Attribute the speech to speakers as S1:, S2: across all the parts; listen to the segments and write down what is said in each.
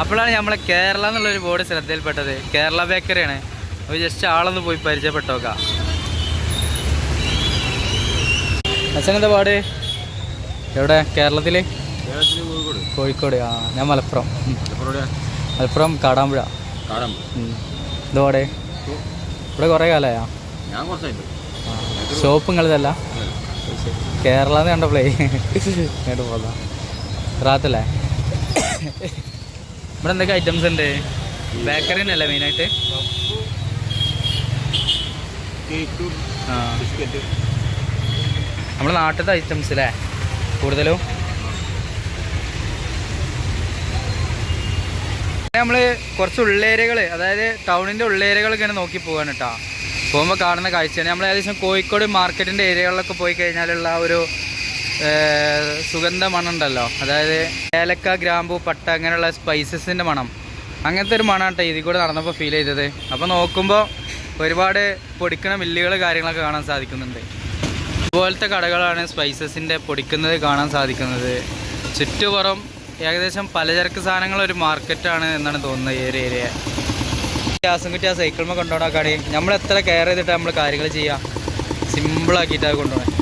S1: അപ്പോഴാണ് നമ്മളെ കേരള എന്നുള്ളൊരു ബോർഡ് ശ്രദ്ധയിൽപ്പെട്ടത്. കേരള ബേക്കറിയാണ് അപ്പോൾ ജസ്റ്റ് ആളൊന്ന് പോയി പരിചയപ്പെട്ടോക്കാം. അച്ഛനെന്താ പാട്? എവിടെ? കേരളത്തിൽ കോഴിക്കോട്. ആ ഞാൻ മലപ്പുറം. മലപ്പുറം കാടാമ്പുഴ. എന്താ പാട്? ഇവിടെ കുറേ കാലമായാ ഷോപ്പ് നിങ്ങളതല്ല കേരള എന്ന് കണ്ടപ്പോഴേ ഇങ്ങോട്ട് പോകാം റാത്തല്ലേ? ഇവിടെ എന്തൊക്കെ ഐറ്റംസ് ഉണ്ട്? ബേക്കറി തന്നെയല്ലേ മെയിനായിട്ട് നമ്മുടെ നാട്ടിലത്തെ ഐറ്റംസ് അല്ലേ കൂടുതലും? നമ്മൾ കുറച്ച് ഉള്ളേരിയകൾ അതായത് ടൗണിന്റെ ആണ് നോക്കി പോകാൻ കേട്ടോ പോകുമ്പോൾ കാണുന്ന കാഴ്ചയാണ്. നമ്മൾ ഏകദേശം കോഴിക്കോട് മാർക്കറ്റിന്റെ ഏരിയകളിലൊക്കെ പോയി കഴിഞ്ഞാലുള്ള ഒരു സുഗന്ധ മണമുണ്ടല്ലോ. അതായത് ഏലക്ക ഗ്രാമ്പു പട്ട അങ്ങനെയുള്ള സ്പൈസസിന്റെ മണം. അങ്ങനത്തെ ഒരു മണം കേട്ടോ ഇതിൽ കൂടെ നടന്നപ്പോൾ ഫീൽ ചെയ്തത്. അപ്പോൾ നോക്കുമ്പോൾ ഒരുപാട് പൊടിക്കണ മില്ലുകൾ കാര്യങ്ങളൊക്കെ കാണാൻ സാധിക്കുന്നുണ്ട്. ഇതുപോലത്തെ കടകളാണ് സ്പൈസസിന്റെ പൊടിക്കുന്നത് കാണാൻ സാധിക്കുന്നത്. ചുറ്റുപുറം ഏകദേശം പലചരക്ക് സാധനങ്ങൾ ഒരു മാർക്കറ്റാണ് എന്നാണ് തോന്നുന്നത് ഈ ഒരു ഏരിയ ഗ്യാസും കുറ്റി ആ സൈക്കിളിമ കൊണ്ടുപോകാൻ നമ്മൾ എത്ര കെയർ ചെയ്തിട്ട് നമ്മൾ കാര്യങ്ങൾ ചെയ്യുക സിമ്പിളാക്കിയിട്ടാണ് കൊണ്ടുപോകണേ.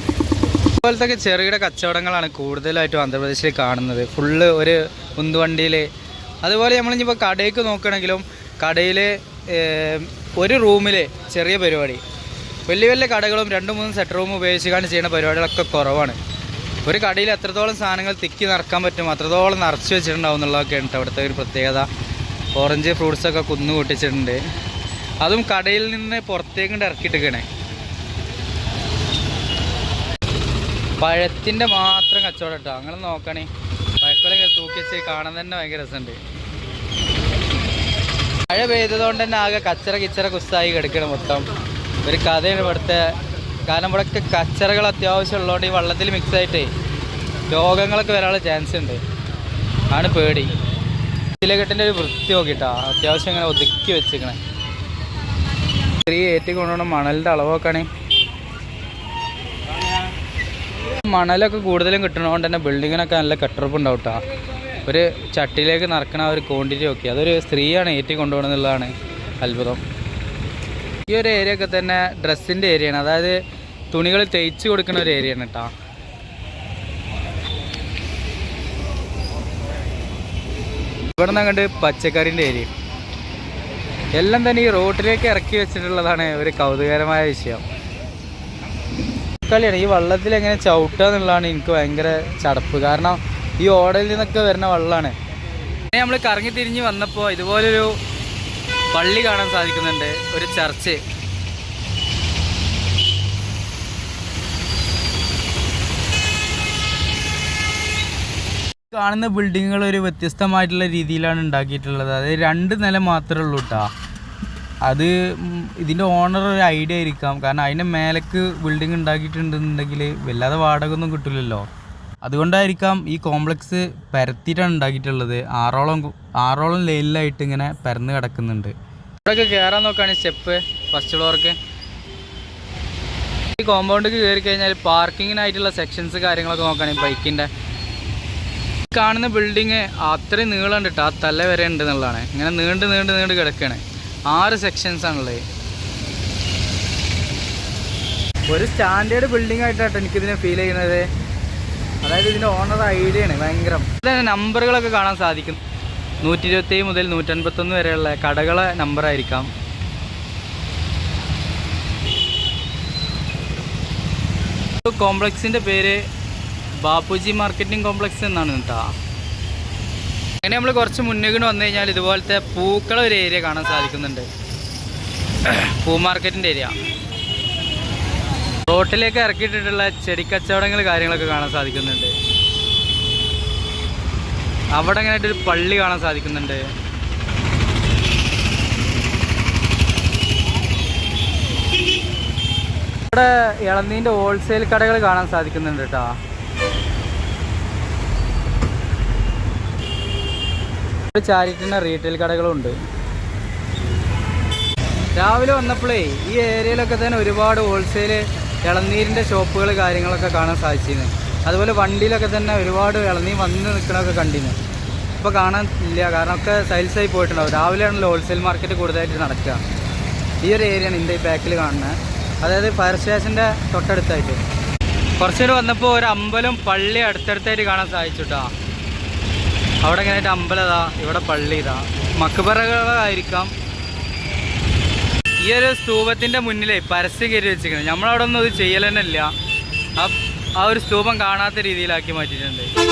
S1: ഇതുപോലത്തെ ചെറുകിട കച്ചവടങ്ങളാണ് കൂടുതലായിട്ടും ആന്ധ്രാപ്രദേശിൽ കാണുന്നത്. ഫുള്ള് ഒരു ഉന്തുവണ്ടിയിൽ അതുപോലെ നമ്മളിപ്പോൾ കടയിലേക്ക് നോക്കുകയാണെങ്കിലും കടയിൽ ഒരു റൂമിൽ ചെറിയ പരിപാടി. വലിയ വലിയ കടകളും രണ്ട് മൂന്ന് സെറ്റ് റൂം ഉപയോഗിച്ചുകൊണ്ട് ചെയ്യുന്ന പരിപാടികളൊക്കെ കുറവാണ്. ഒരു കടയിൽ എത്രത്തോളം സാധനങ്ങൾ തിക്കി നിറക്കാൻ പറ്റും അത്രത്തോളം നിറച്ച് വെച്ചിട്ടുണ്ടാവും എന്നുള്ളതൊക്കെയാണ് അവിടുത്തെ ഒരു പ്രത്യേകത. ഓറഞ്ച് ഫ്രൂട്ട്സൊക്കെ കുന്നു കൂട്ടിച്ചിട്ടുണ്ട് അതും കടയിൽ നിന്ന് പുറത്തേക്കൊണ്ട് ഇറക്കിയിട്ടേക്കണേ പഴത്തിന്റെ മാത്രം കച്ചവടം കേട്ടോ അങ്ങനെ നോക്കണേ. പഴക്കൊലൊക്കെ തൂക്കി വെച്ച് കാണാൻ തന്നെ ഭയങ്കര രസമുണ്ട്. മഴ പെയ്തതുകൊണ്ട് തന്നെ ആകെ കച്ചറ കിച്ചറ കുസ്തായി കിടക്കണം മൊത്തം. ഒരു കഥയാണ് ഇവിടുത്തെ. കാരണം ഇവിടെയൊക്കെ കച്ചറകൾ അത്യാവശ്യം ഉള്ളതുകൊണ്ട് ഈ വെള്ളത്തിൽ മിക്സ് ആയിട്ടേ രോഗങ്ങളൊക്കെ വരാനുള്ള ചാൻസ് ഉണ്ട്. ആണ് പേടി. ചിലകെട്ടിന്റെ ഒരു വൃത്തി നോക്കിട്ടാ അത്യാവശ്യം ഇങ്ങനെ ഒതുക്കി വെച്ചിരിക്കണേ. ചെറിയ ഏറ്റി കൊണ്ടുപോകണം. മണലിന്റെ അളവൊക്കെയാണേ മണലൊക്കെ കൂടുതലും കിട്ടണതുകൊണ്ട് തന്നെ ബിൽഡിങ്ങിനൊക്കെ നല്ല കെട്ടുറപ്പ് ഉണ്ടാവും കേട്ടോ ഒരു ചട്ടിയിലേക്ക് നടക്കണ ഒരു ക്വാണ്ടിറ്റി ഒക്കെ. അതൊരു സ്ത്രീയാണ് ഏറ്റി കൊണ്ടുപോകണമെന്നുള്ളതാണ് അത്ഭുതം. ഈ ഒരു ഏരിയ ഒക്കെ തന്നെ ഡ്രസ്സിന്റെ ഏരിയയാണ് അതായത് തുണികൾ തേച്ച് കൊടുക്കുന്ന ഒരു ഏരിയയാണ് കേട്ടോ ഇവിടെ നിന്ന് അങ്ങോട്ട് പച്ചക്കറിന്റെ ഏരിയ എല്ലാം തന്നെ ഈ റോട്ടിലേക്ക് ഇറക്കി വെച്ചിട്ടുള്ളതാണ് ഒരു കൗതുകരമായ വിഷയം. കളിയാണ്. ഈ വള്ളത്തിൽ എങ്ങനെ ചവിട്ടുക എന്നുള്ളതാണ് എനിക്ക് ഭയങ്കര ചടപ്പ്. കാരണം ഈ ഓടയിൽ നിന്നൊക്കെ വരുന്ന വള്ളമാണ്. നമ്മൾ കറങ്ങി തിരിഞ്ഞ് വന്നപ്പോൾ ഇതുപോലൊരു പള്ളി കാണാൻ സാധിക്കുന്നുണ്ട്. ഒരു ചർച്ച്. കാണുന്ന ബിൽഡിങ്ങുകൾ ഒരു വ്യത്യസ്തമായിട്ടുള്ള രീതിയിലാണ് ഉണ്ടാക്കിയിട്ടുള്ളത്. അതായത് രണ്ട് നില മാത്രമേ ഉള്ളൂ കേട്ടോ അത് ഇതിന്റെ ഓണർ ഒരു ഐഡിയ ആയിരിക്കാം. കാരണം അതിന്റെ മേലേക്ക് ബിൽഡിംഗ് ഉണ്ടാക്കിയിട്ടുണ്ടെന്നുണ്ടെങ്കിൽ വല്ലാതെ വാടക ഒന്നും കിട്ടില്ലല്ലോ അതുകൊണ്ടായിരിക്കാം ഈ കോംപ്ലക്സ് പരത്തിയിട്ടാണ് ഉണ്ടാക്കിയിട്ടുള്ളത്. ആറോളം ആറോളം ലൈനിലായിട്ട് ഇങ്ങനെ പരന്ന് കിടക്കുന്നുണ്ട്. ഇവിടെയൊക്കെ കയറാൻ നോക്കുകയാണ് സ്റ്റെപ്പ് ഫസ്റ്റ് ഫ്ലോർക്ക് ഈ കോമ്പൗണ്ടിലേക്ക് കയറി കഴിഞ്ഞാൽ പാർക്കിങ്ങിനായിട്ടുള്ള സെക്ഷൻസ് കാര്യങ്ങളൊക്കെ നോക്കുകയാണ് ബൈക്കിന്റെ കാണുന്ന ബിൽഡിങ് അത്രയും നീളമുണ്ട് കേട്ടോ ആ തല വരെ ഉണ്ട് എന്നുള്ളതാണ്. ഇങ്ങനെ നീണ്ട് നീണ്ട് നീണ്ട് കിടക്കുകയാണ് ആറ് സെക്ഷൻസ് ആണുള്ളത്. ഒരു സ്റ്റാൻഡേർഡ് ബിൽഡിംഗ് ആയിട്ടാണ് എനിക്കിതിനെ ഫീൽ ചെയ്യുന്നത്. അതായത് ഇതിന്റെ ഓണർ ഐഡിയ ആണ് ഭയങ്കര. നമ്പറുകളൊക്കെ കാണാൻ സാധിക്കും. നൂറ്റി ഇരുപത്തി മുതൽ നൂറ്റൻപത്തൊന്ന് വരെയുള്ള കടകളെ നമ്പർ ആയിരിക്കാം. കോംപ്ലക്സിന്റെ പേര് ബാപ്പുജി മാർക്കറ്റിംഗ് കോംപ്ലക്സ് എന്നാണ് കേട്ടോ. അങ്ങനെ നമ്മൾ കുറച്ച് മുന്നേക്ക് വന്നു കഴിഞ്ഞാൽ ഇതുപോലത്തെ പൂക്കള ഒരു ഏരിയ കാണാൻ സാധിക്കുന്നുണ്ട്. പൂ മാർക്കറ്റിന്റെ ഏരിയ റോട്ടിലേക്ക് ഇറക്കിയിട്ടിട്ടുള്ള ചെടിക്കച്ചവടങ്ങൾ കാര്യങ്ങളൊക്കെ കാണാൻ സാധിക്കുന്നുണ്ട്. അവിടെ അങ്ങനെ ഒരു പള്ളി കാണാൻ സാധിക്കുന്നുണ്ട്. ഇവിടെ ഇളനീന്റെ ഹോൾസെയിൽ കടകൾ കാണാൻ സാധിക്കുന്നുണ്ട് കേട്ടോ. ചാരിറ്റിന്റെ റീറ്റെയിൽ കടകളുണ്ട്. രാവിലെ വന്നപ്പോഴേ ഈ ഏരിയയിലൊക്കെ തന്നെ ഒരുപാട് ഹോൾസെയിൽ ഇളനീരിന്റെ ഷോപ്പുകൾ കാര്യങ്ങളൊക്കെ കാണാൻ സാധിച്ചിരുന്നു. അതുപോലെ വണ്ടിയിലൊക്കെ തന്നെ ഒരുപാട് ഇളനീർ വന്ന് നിൽക്കണമൊക്കെ കണ്ടിരുന്നു. ഇപ്പോൾ കാണാൻ ഇല്ല. കാരണം ഒക്കെ സൈൽസ് ആയി പോയിട്ടുണ്ടാവും. രാവിലെയാണല്ലോ ഹോൾസെയിൽ മാർക്കറ്റ് കൂടുതലായിട്ട് നടക്കുക. ഈ ഒരു ഏരിയയാണ് ഇന്ത്യ ബാക്കിൽ കാണുന്നത് അതായത് ഫയർ സ്റ്റേഷന്റെ തൊട്ടടുത്തായിട്ട്. കുറച്ചുകൂടി വന്നപ്പോൾ ഒരു അമ്പലം പള്ളി അടുത്തടുത്തായിട്ട് കാണാൻ സാധിച്ചു കേട്ടോ അവിടെ ഇങ്ങനെ അമ്പലതാ ഇവിടെ പള്ളി ഇതാ. മക്ബറകളായിരിക്കാം ഈ ഒരു സ്തൂപത്തിന്റെ മുന്നിലേ പരസ്യം കയറി വെച്ചിരിക്കുന്നത്. നമ്മളവിടെ ഒന്നും ഇത് ചെയ്യൽ ഇല്ല. ആ ഒരു സ്തൂപം കാണാത്ത രീതിയിലാക്കി മാറ്റിയിട്ടുണ്ട്.